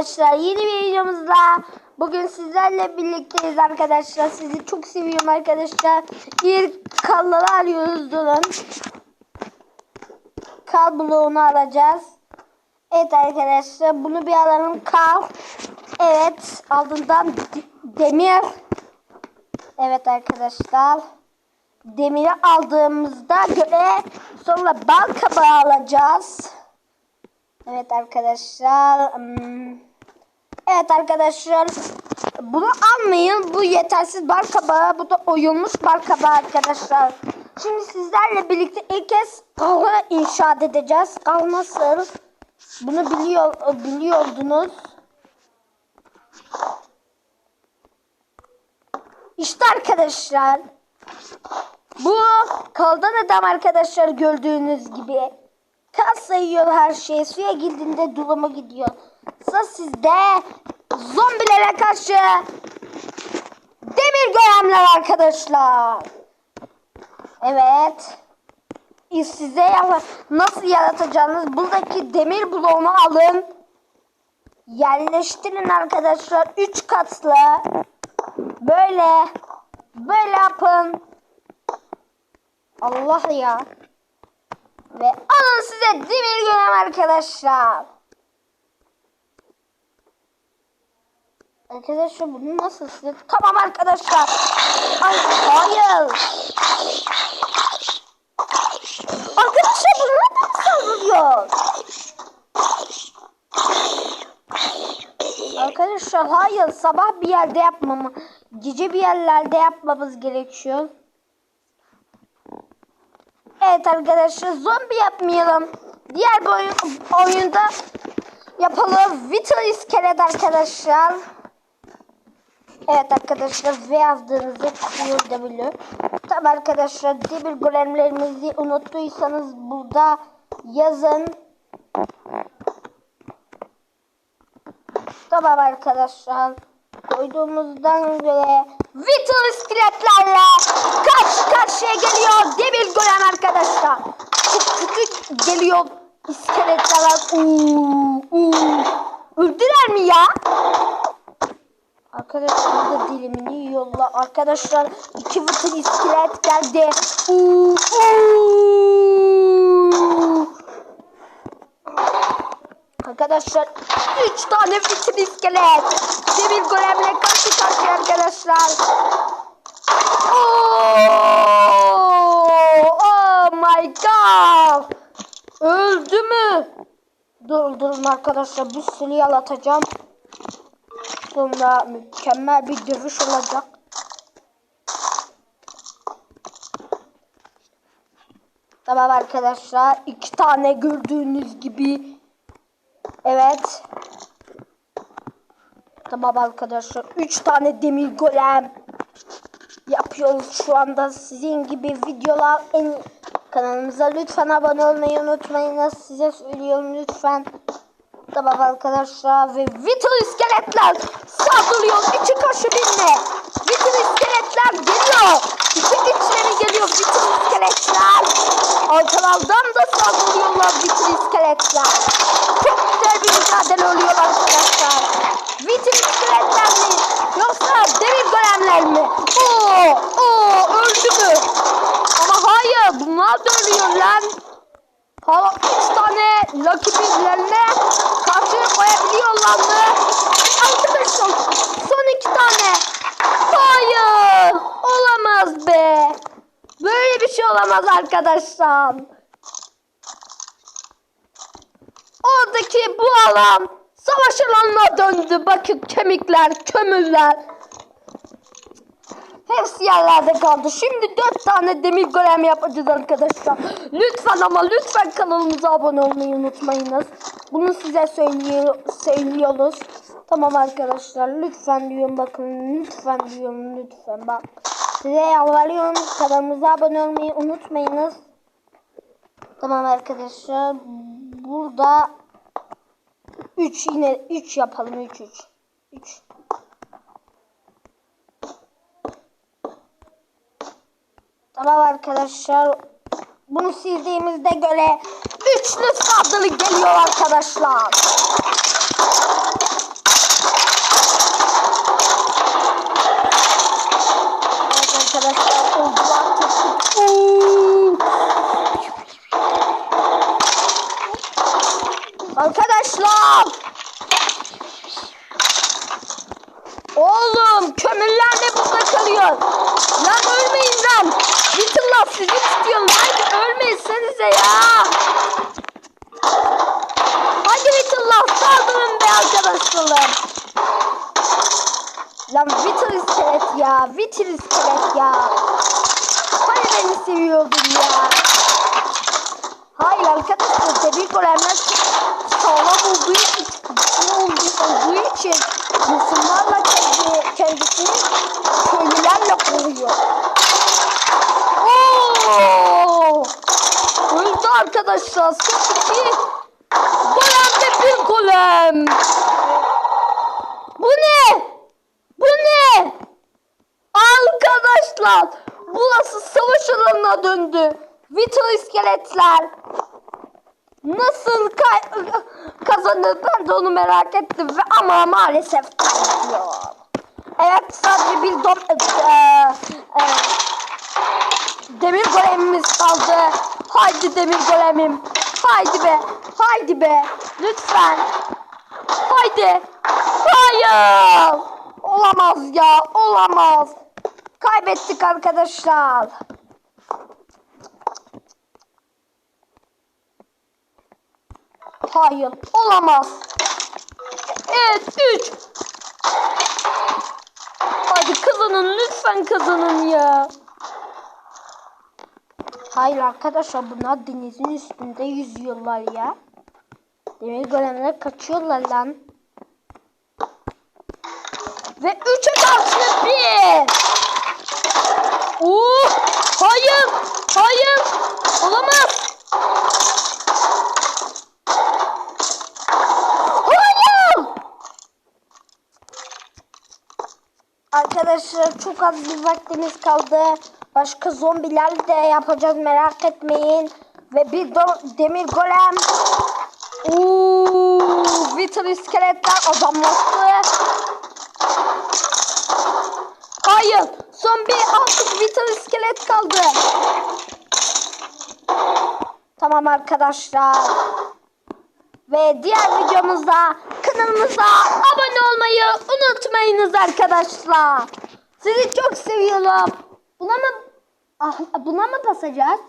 arkadaşlar. Yeni bir videomuzla bugün sizlerle birlikteyiz arkadaşlar. Sizi çok seviyorum arkadaşlar. İlk kalları arıyoruz. Durun. Kal alacağız. Evet arkadaşlar bunu bir alalım. Kal. Evet ardından de- demir. Evet arkadaşlar. Demiri aldığımızda göre sonra bal kabağı alacağız. Evet arkadaşlar. hmm, Evet arkadaşlar. Bunu almayın. Bu yetersiz bar kabağı. Bu da oyulmuş bar kabağı arkadaşlar. Şimdi sizlerle birlikte ilk kez kalı inşaat edeceğiz. Kal nasıl? Bunu biliyor biliyordunuz. İşte arkadaşlar. Bu kaldan adam arkadaşlar gördüğünüz gibi. Kas sayıyor her şey. Suya girdiğinde duluma gidiyor. Sıra sizde zombilere karşı demir golemler arkadaşlar. Evet. Size nasıl yaratacağınız buradaki demir bloğunu alın. Yerleştirin arkadaşlar. Üç katlı. Böyle. Böyle yapın. Allah ya. Ve alın size demir gönem arkadaşlar. Arkadaşlar bunu nasıl size? Tamam arkadaşlar. Ay hayır. Arkadaşlar bunu neden saldırıyor? Arkadaşlar hayır sabah bir yerde yapmamı, gece bir yerlerde yapmamız gerekiyor. Evet arkadaşlar zombi yapmayalım. Diğer bir oyun, oyunda yapalım. Vital iskelet arkadaşlar. Evet arkadaşlar V yazdığınızda çıkıyor W. Tabi arkadaşlar demir golemlerimizi unuttuysanız burada yazın. Tamam arkadaşlar. Koyduğumuzdan göre Vital iskeletlerle karşı karşıya geliyor demir golem arkadaşlar. Çok kötü geliyor iskeletler. Uuu, uuu. Öldüler mi ya? Arkadaşlar da yiyorlar. Arkadaşlar iki Vital iskelet geldi. Arkadaşlar 3 tane bitir iskelet. Demir golemle karşı karşıya arkadaşlar. Oh, oh my god. Öldü mü? Dur durun arkadaşlar bir sürü yalatacağım. Sonra mükemmel bir dövüş olacak. Tamam arkadaşlar iki tane gördüğünüz gibi Evet. Tamam arkadaşlar. 3 tane demir golem yapıyoruz şu anda. Sizin gibi videolar en kanalımıza lütfen abone olmayı unutmayınız. Size söylüyorum lütfen. Tamam arkadaşlar ve Vital iskeletler saldırıyor. İçi kaşı binle. Vital iskeletler geliyor. İçi içleri geliyor Vital iskeletler. Arkalardan da saldırıyorlar Vital iskeletler. Çok güzel bir mücadele oluyor arkadaşlar. Vital iskeletler mi? Yoksa demir golemler mi? Oo, oo öldü mü? Ama hayır bunlar da ölüyor lan. Hala 3 tane karşı mı? Arkadaşlar son iki tane. Hayır olamaz be. Böyle bir şey olamaz arkadaşlar. Oradaki bu alan savaş alanına döndü. Bakın kemikler, kömürler. Hepsi yerlerde kaldı. Şimdi dört tane demir golem yapacağız arkadaşlar. Lütfen ama lütfen kanalımıza abone olmayı unutmayınız. Bunu size söylüyor, söylüyoruz. Tamam arkadaşlar lütfen diyorum bakın lütfen diyorum lütfen bak. Size yalvarıyorum kanalımıza abone olmayı unutmayınız. Tamam arkadaşlar burada 3 yine 3 yapalım 3 3 3 Tamam arkadaşlar. Bunu sildiğimizde göre üçlü saldırı geliyor arkadaşlar. Arkadaşlar Arkadaşlar Lan ölmeyin lan. Witter'lar sizi tutuyor lan. Ölmeyesenize ya. Hadi Witter'lar saldırın be arkadaşlarım. Lan Witter iskelet ya. Witter iskelet ya. Hani beni seviyordun ya. Hayır arkadaşlar demir golemler sağlam olduğu için olduğu, için Müslümanlarla kendisini köylülerle koruyor. Oo! Öldü arkadaşlar. İki golem ve bir golem. Bu ne? Bu ne? Arkadaşlar burası savaş alanına döndü. Vital iskeletler nasıl kay- kazanır ben de onu merak ettim ama maalesef kaybediyor. Evet sadece bir dom e, e, e, demir golemimiz kaldı. Haydi demir golemim. Haydi be. Haydi be. Lütfen. Haydi. Hayır. Olamaz ya. Olamaz. Kaybettik arkadaşlar. Hayır. Olamaz. Evet. 3 kazanın. Lütfen kazanın ya. Hayır arkadaşlar bunlar denizin üstünde yüzüyorlar ya. Demir golemler kaçıyorlar lan. Ve üçe karşı bir. Oo, hayır, hayır, olamaz. Hayır. Arkadaşlar çok az bir vaktimiz kaldı. Başka zombiler de yapacağız merak etmeyin. Ve bir do- demir golem. Uuu, vital iskeletler adamlaştı. Hayır. Son bir altı vital iskelet kaldı. Tamam arkadaşlar. Ve diğer videomuzda kanalımıza abone olmayı unutmayınız arkadaşlar. Sizi çok seviyorum. Buna mı ah, buna mı basacağız?